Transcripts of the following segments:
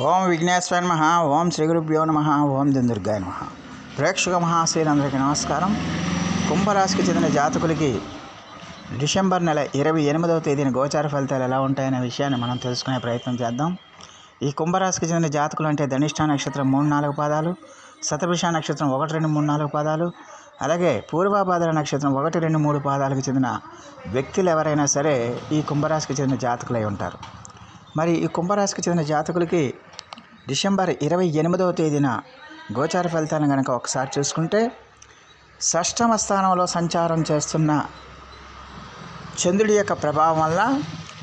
ఓం విఘ్నేశ్వర నమ ఓం శ్రీ గురుభ్యో నమ ఓం దుర్గాయ నమ. ప్రేక్షక మహాశ్రీలందరికీ నమస్కారం. కుంభరాశికి చెందిన జాతకులకి డిసెంబర్ నెల ఇరవై ఎనిమిదవ తేదీన గోచార ఫలితాలు ఎలా ఉంటాయనే విషయాన్ని మనం తెలుసుకునే ప్రయత్నం చేద్దాం. ఈ కుంభరాశికి చెందిన జాతకులు అంటే ధనిష్ట నక్షత్రం మూడు నాలుగు పాదాలు శతభిష నక్షత్రం ఒకటి రెండు మూడు నాలుగు పాదాలు అలాగే పూర్వాభాద్ర నక్షత్రం ఒకటి రెండు మూడు పాదాలకు చెందిన వ్యక్తులు ఎవరైనా సరే ఈ కుంభరాశికి చెందిన జాతకులై ఉంటారు. మరి ఈ కుంభరాశికి చెందిన జాతకులకి డిసెంబర్ ఇరవై ఎనిమిదవ తేదీన గోచార ఫలితాలను కనుక ఒకసారి చూసుకుంటే షష్టమ స్థానంలో సంచారం చేస్తున్న చంద్రుడి యొక్క ప్రభావం వల్ల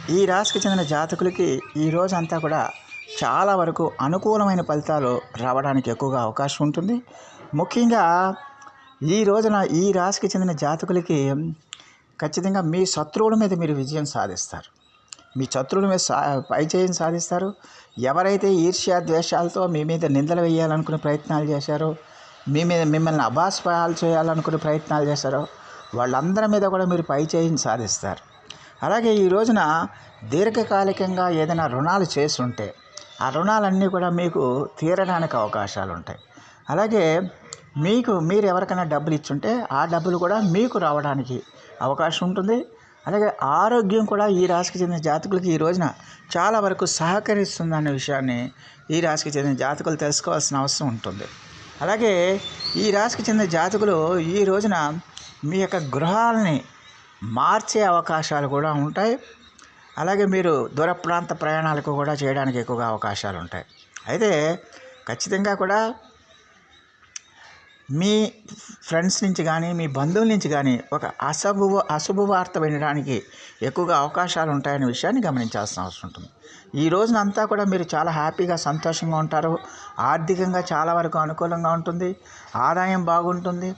ఈ రాశికి చెందిన జాతకులకి ఈ రోజంతా కూడా చాలా వరకు అనుకూలమైన ఫలితాలు రావడానికి ఎక్కువగా అవకాశం ఉంటుంది. ముఖ్యంగా ఈ రోజున ఈ రాశికి చెందిన జాతకులకి ఖచ్చితంగా మీ శత్రువుల మీద మీరు విజయం సాధిస్తారు. మీ శత్రువుల మీద సా పైచేయం సాధిస్తారు. ఎవరైతే ఈర్ష్య ద్వేషాలతో మీ మీద నిందలు వేయాలనుకునే ప్రయత్నాలు చేశారో మీ మీద మిమ్మల్ని అభాస్పాలు చేయాలనుకునే ప్రయత్నాలు చేశారో వాళ్ళందరి మీద కూడా మీరు పైచేయం సాధిస్తారు. అలాగే ఈ రోజున దీర్ఘకాలికంగా ఏదైనా రుణాలు చేస్తుంటే ఆ రుణాలన్నీ కూడా మీకు తీరడానికి అవకాశాలు ఉంటాయి. అలాగే మీకు మీరు ఎవరికైనా డబ్బులు ఇచ్చుంటే ఆ డబ్బులు కూడా మీకు రావడానికి అవకాశం ఉంటుంది. అలాగే ఆరోగ్యం కూడా ఈ రాశికి చెందిన జాతకులకి ఈ రోజున చాలా వరకు సహకరిస్తుంది అనే విషయాన్ని ఈ రాశికి చెందిన జాతకులు తెలుసుకోవాల్సిన అవసరం ఉంటుంది. అలాగే ఈ రాశికి చెందిన జాతకులు ఈ రోజున మీ యొక్క గృహాలని మార్చే అవకాశాలు కూడా ఉంటాయి. అలాగే మీరు దూర ప్రాంత ప్రయాణాలకు కూడా చేయడానికి ఎక్కువగా అవకాశాలు ఉంటాయి. అయితే ఖచ్చితంగా కూడా మీ ఫ్రెండ్స్ నుంచి కానీ మీ బంధువుల నుంచి కానీ ఒక అశుభ అశుభ వార్త వినడానికి ఎక్కువగా అవకాశాలు ఉంటాయనే విషయాన్ని గమనించాల్సిన అవసరం ఉంటుంది. ఈ రోజున అంతా కూడా మీరు చాలా హ్యాపీగా సంతోషంగా ఉంటారు. ఆర్థికంగా చాలా వరకు అనుకూలంగా ఉంటుంది. ఆదాయం బాగుంటుంది.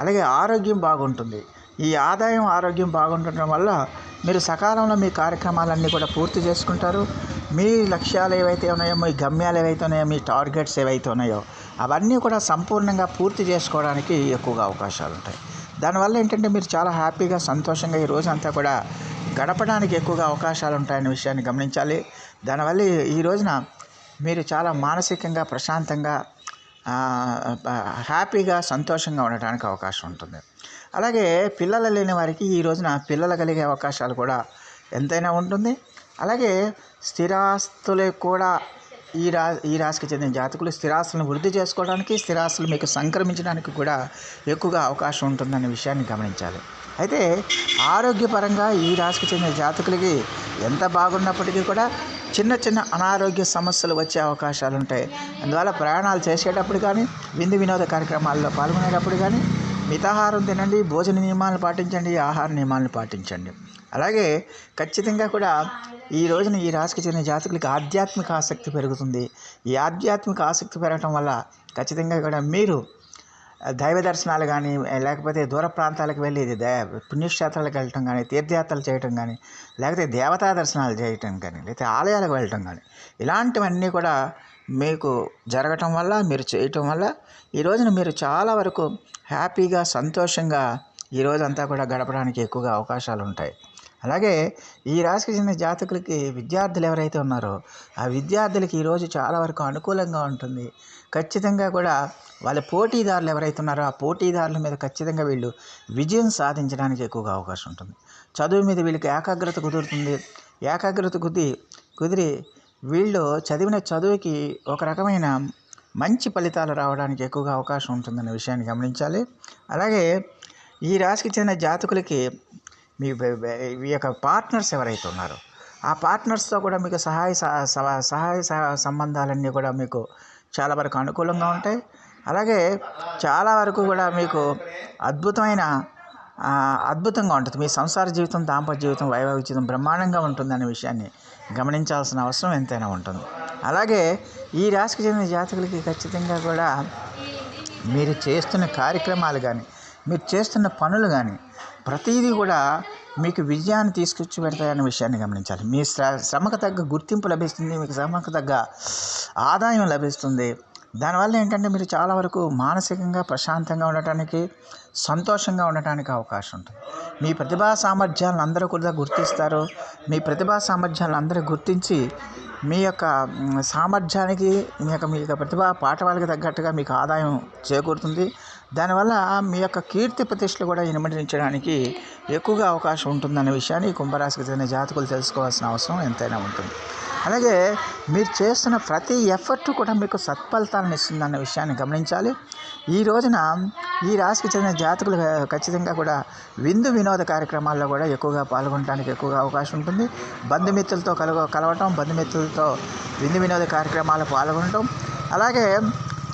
అలాగే ఆరోగ్యం బాగుంటుంది. ఈ ఆదాయం ఆరోగ్యం బాగుండటం వల్ల మీరు సకాలంలో మీ కార్యక్రమాలన్నీ కూడా పూర్తి చేసుకుంటారు. మీ లక్ష్యాలు ఏవైతే ఉన్నాయో మీ గమ్యాలు ఏవైతే ఉన్నాయో మీ టార్గెట్స్ ఏవైతే ఉన్నాయో అవన్నీ కూడా సంపూర్ణంగా పూర్తి చేసుకోవడానికి ఎక్కువగా అవకాశాలు ఉంటాయి. దానివల్ల ఏంటంటే మీరు చాలా హ్యాపీగా సంతోషంగా ఈ రోజంతా కూడా గడపడానికి ఎక్కువగా అవకాశాలు ఉంటాయనే విషయాన్ని గమనించాలి. దానివల్ల ఈ రోజున మీరు చాలా మానసికంగా ప్రశాంతంగా హ్యాపీగా సంతోషంగా ఉండడానికి అవకాశం ఉంటుంది. అలాగే పిల్లలు లేని వారికి ఈ రోజున పిల్లలు కలిగే అవకాశాలు కూడా ఎంతైనా ఉంటుంది. అలాగే స్థిరాస్తులు కూడా ఈ రా ఈ రాశికి చెందిన జాతకులు స్థిరాస్తులను వృద్ధి చేసుకోవడానికి స్థిరాస్తులు మీకు సంక్రమించడానికి కూడా ఎక్కువగా అవకాశం ఉంటుందనే విషయాన్ని గమనించాలి. అయితే ఆరోగ్యపరంగా ఈ రాశికి చెందిన జాతకులకి ఎంత బాగున్నప్పటికీ కూడా చిన్న చిన్న అనారోగ్య సమస్యలు వచ్చే అవకాశాలు ఉంటాయి. అందువల్ల ప్రయాణాలు చేసేటప్పుడు కానీ విందు వినోద కార్యక్రమాల్లో పాల్గొనేటప్పుడు కానీ మితాహారం తినండి భోజన నియమాలను పాటించండి ఆహార నియమాలను పాటించండి. అలాగే ఖచ్చితంగా కూడా ఈ రోజున ఈ రాశికి చెందిన జాతకులకి ఆధ్యాత్మిక ఆసక్తి పెరుగుతుంది. ఈ ఆధ్యాత్మిక ఆసక్తి పెరగటం వల్ల ఖచ్చితంగా కూడా మీరు దైవ దర్శనాలు కానీ లేకపోతే దూర ప్రాంతాలకు వెళ్ళి ఇది దే పుణ్యక్షేత్రాలకు వెళ్ళటం కానీ తీర్థయాత్రలు చేయటం కానీ లేకపోతే దేవతా దర్శనాలు చేయటం కానీ లేకపోతే ఆలయాలకు వెళ్ళటం కానీ ఇలాంటివన్నీ కూడా మీకు జరగటం వల్ల మీరు చేయటం వల్ల ఈ రోజున మీరు చాలా వరకు హ్యాపీగా సంతోషంగా ఈ రోజంతా కూడా గడపడానికి ఎక్కువగా అవకాశాలు ఉంటాయి అలాగే ఈ రాశికి చెందిన జాతకులకి విద్యార్థులు ఎవరైతే ఉన్నారో ఆ విద్యార్థులకి ఈరోజు చాలా వరకు అనుకూలంగా ఉంటుంది. ఖచ్చితంగా కూడా వాళ్ళ పోటీదారులు ఎవరైతే ఉన్నారో ఆ పోటీదారుల మీద ఖచ్చితంగా వీళ్ళు విజయం సాధించడానికి ఎక్కువగా అవకాశం ఉంటుంది. చదువు మీద వీళ్ళకి ఏకాగ్రత కుదురుతుంది. ఏకాగ్రత కుది కుదిరి వీళ్ళు చదివిన చదువుకి ఒక రకమైన మంచి ఫలితాలు రావడానికి ఎక్కువగా అవకాశం ఉంటుందన్న విషయాన్ని గమనించాలి. అలాగే ఈ రాశికి చెందిన జాతకులకి మీ ఈ యొక్క పార్ట్నర్స్ ఎవరైతే ఉన్నారో ఆ పార్ట్నర్స్తో కూడా మీకు సహాయ స- సహాయ సంబంధాలన్నీ కూడా మీకు చాలా వరకు అనుకూలంగా ఉంటాయి. అలాగే చాలా వరకు కూడా మీకు అద్భుతమైన అద్భుతంగా ఉంటుంది. మీ సంసార జీవితం దాంపత్య జీవితం వైవాహిక జీవితం బ్రహ్మాండంగా ఉంటుందనే విషయాన్ని గమనించాల్సిన అవసరం ఎంతైనా ఉంటుంది. అలాగే ఈ రాశికి చెందిన జాతకులకి ఖచ్చితంగా కూడా మీరు చేస్తున్న కార్యక్రమాలు కానీ మీరు చేస్తున్న పనులు కానీ ప్రతిదీ కూడా మీకు విజయాన్ని తీసుకొచ్చి పెడతాయన్న విషయాన్ని గమనించాలి. మీ శ్ర శ్రమకు తగ్గ గుర్తింపు లభిస్తుంది మీకు శ్రమకు తగ్గ ఆదాయం లభిస్తుంది. దానివల్ల ఏంటంటే మీరు చాలా వరకు మానసికంగా ప్రశాంతంగా ఉండటానికి సంతోషంగా ఉండటానికి అవకాశం ఉంటుంది. మీ ప్రతిభా సామర్థ్యాలను అందరూ కూడా గుర్తిస్తారు. మీ ప్రతిభా సామర్థ్యాలను అందరూ గుర్తించి మీ యొక్క సామర్థ్యానికి మీ యొక్క మీ యొక్క ప్రతిభా పాఠవాళ్ళకి తగ్గట్టుగా మీకు ఆదాయం చేకూరుతుంది. దానివల్ల మీ యొక్క కీర్తి ప్రతిష్టలు కూడా ఇనుమడించడానికి ఎక్కువగా అవకాశం ఉంటుందన్న విషయాన్ని కుంభరాశికి చెందిన జాతకులు తెలుసుకోవాల్సిన అవసరం ఎంతైనా ఉంటుంది. అలాగే మీరు చేస్తున్న ప్రతి ఎఫర్ట్ కూడా మీకు సత్ఫలితాలను ఇస్తుందన్న విషయాన్ని గమనించాలి. ఈ రోజున ఈ రాశికి చెందిన జాతకులు ఖచ్చితంగా కూడా విందు వినోద కార్యక్రమాల్లో కూడా ఎక్కువగా పాల్గొనడానికి ఎక్కువగా అవకాశం ఉంటుంది. బంధుమిత్రులతో కలవ కలవటం బంధుమిత్రులతో విందు వినోద కార్యక్రమాలు పాల్గొనటం. అలాగే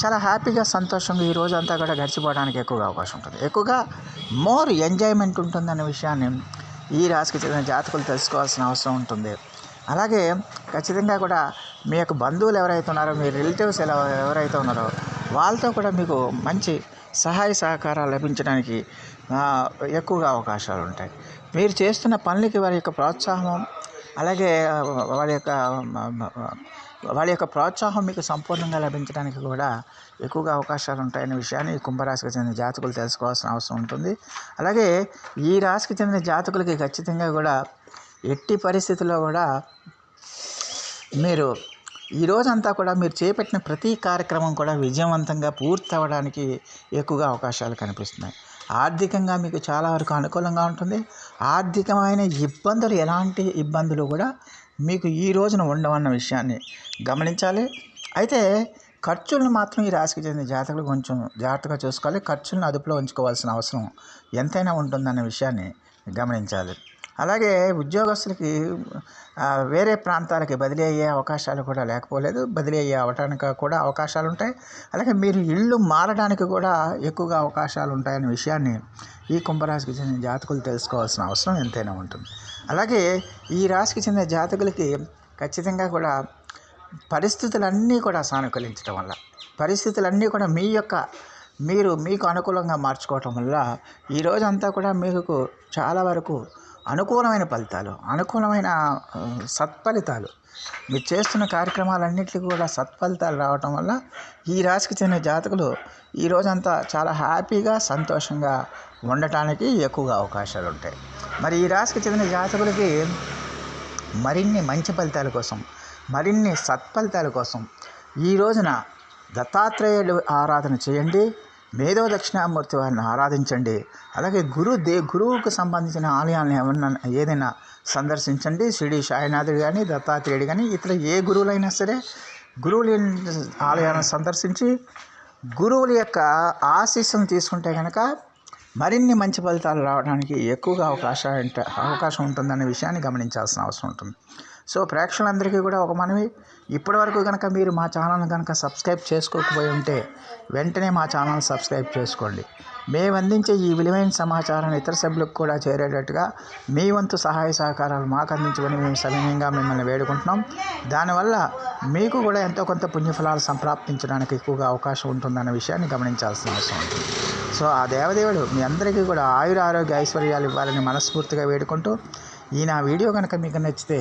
చాలా హ్యాపీగా సంతోషంగా ఈ రోజు అంతా కూడా గడిచిపోవడానికి ఎక్కువగా అవకాశం ఉంటుంది. ఎక్కువగా మోర్ ఎంజాయ్మెంట్ ఉంటుందనే విషయాన్ని ఈ రాశికి చెందిన జాతకులు తెలుసుకోవాల్సిన అవసరం ఉంటుంది. అలాగే ఖచ్చితంగా కూడా మీ యొక్క బంధువులు ఎవరైతే ఉన్నారో మీ రిలేటివ్స్ ఎలా ఎవరైతే ఉన్నారో వాళ్ళతో కూడా మీకు మంచి సహాయ సహకారాలు లభించడానికి ఎక్కువగా అవకాశాలు ఉంటాయి. మీరు చేస్తున్న పనులకి వారి యొక్క ప్రోత్సాహం అలాగే వారి యొక్క వాళ్ళ యొక్క ప్రోత్సాహం మీకు సంపూర్ణంగా లభించడానికి కూడా ఎక్కువగా అవకాశాలు ఉంటాయనే విషయాన్ని ఈ కుంభరాశికి చెందిన జాతకులు తెలుసుకోవాల్సిన అవసరం ఉంటుంది. అలాగే ఈ రాశికి చెందిన జాతకులకి ఖచ్చితంగా కూడా ఎట్టి పరిస్థితుల్లో కూడా మీరు ఈ రోజంతా కూడా మీరు చేపట్టిన ప్రతి కార్యక్రమం కూడా విజయవంతంగా పూర్తి అవ్వడానికి ఎక్కువగా అవకాశాలు కనిపిస్తున్నాయి. ఆర్థికంగా మీకు చాలా వరకు అనుకూలంగా ఉంటుంది. ఆర్థికమైన ఇబ్బందులు ఎలాంటి ఇబ్బందులు కూడా మీకు ఈ రోజున ఉండవన్న విషయాన్ని గమనించాలి. అయితే ఖర్చులను మాత్రం ఈ రాశికి చెందిన జాతకులు కొంచెం జాగ్రత్తగా చూసుకోవాలి. ఖర్చులను అదుపులో ఉంచుకోవాల్సిన అవసరం ఎంతైనా ఉంటుందన్న విషయాన్ని గమనించాలి. అలాగే ఉద్యోగస్తులకి వేరే ప్రాంతాలకి బదిలీ అయ్యే అవకాశాలు కూడా లేకపోలేదు. బదిలీ అయ్యే అవటానికి కూడా అవకాశాలు ఉంటాయి. అలాగే మీరు ఇల్లు మారడానికి కూడా ఎక్కువగా అవకాశాలు ఉంటాయనే విషయాన్ని ఈ కుంభరాశికి చెందిన జాతకులు తెలుసుకోవాల్సిన అవసరం ఎంతైనా ఉంటుంది. అలాగే ఈ రాశికి చెందిన జాతకులకి ఖచ్చితంగా కూడా పరిస్థితులన్నీ కూడా సానుకూలించడం వల్ల పరిస్థితులన్నీ కూడా మీ యొక్క మీరు మీకు అనుకూలంగా మార్చుకోవటం వల్ల ఈ రోజంతా కూడా మీకు చాలా వరకు అనుకూలమైన ఫలితాలు అనుకూలమైన సత్ఫలితాలు. మీరు చేస్తున్న కార్యక్రమాలన్నింటికి కూడా సత్ఫలితాలు రావటం వల్ల ఈ రాశికి చెందిన జాతకులు ఈ రోజంతా చాలా హ్యాపీగా సంతోషంగా ఉండటానికి ఎక్కువగా అవకాశాలు ఉంటాయి మరి ఈ రాశికి చెందిన జాతకులకి మరిన్ని మంచి ఫలితాల కోసం మరిన్ని సత్ఫలితాల కోసం ఈ రోజున దత్తాత్రేయుడు ఆరాధన చేయండి. మేధో దక్షిణామూర్తి వారిని ఆరాధించండి. అలాగే గురు దే గురువుకు సంబంధించిన ఆలయాలను ఏమన్నా ఏదైనా సందర్శించండి. షిరిడి సాయినాథుడు కానీ దత్తాత్రేయుడు కానీ ఇతర ఏ గురువులైనా సరే గురువుల ఆలయాలను సందర్శించి గురువుల యొక్క ఆశీస్సును తీసుకుంటే కనుక మరిన్ని మంచి ఫలితాలు రావడానికి ఎక్కువగా అవకాశం అవకాశం ఉంటుందనే విషయాన్ని గమనించాల్సిన అవసరం ఉంటుంది. సో ప్రేక్షకులందరికీ కూడా ఒక మనవి. ఇప్పటివరకు కనుక మీరు మా ఛానల్ కనుక సబ్స్క్రైబ్ చేసుకోకపోయి ఉంటే వెంటనే మా ఛానల్ సబ్స్క్రైబ్ చేసుకోండి. మేము అందించే ఈ విలువైన సమాచారాన్ని ఇతర సభ్యులకు కూడా చేరేటట్టుగా మీ వంతు సహాయ సహకారాలు మాకు అందించమని మేము సమయంగా మిమ్మల్ని వేడుకుంటున్నాం. దానివల్ల మీకు కూడా ఎంతో కొంత పుణ్యఫలాలు సంప్రాప్తించడానికి ఎక్కువగా అవకాశం ఉంటుందన్న విషయాన్ని గమనించాల్సిన అవసరం ఉంటుంది. సో ఆ దేవదేవుడు మీ అందరికీ కూడా ఆయుర ఆరోగ్య ఐశ్వర్యాలు ఇవ్వాలని మనస్ఫూర్తిగా వేడుకుంటూ ఈ నా వీడియో కనుక మీకు నచ్చితే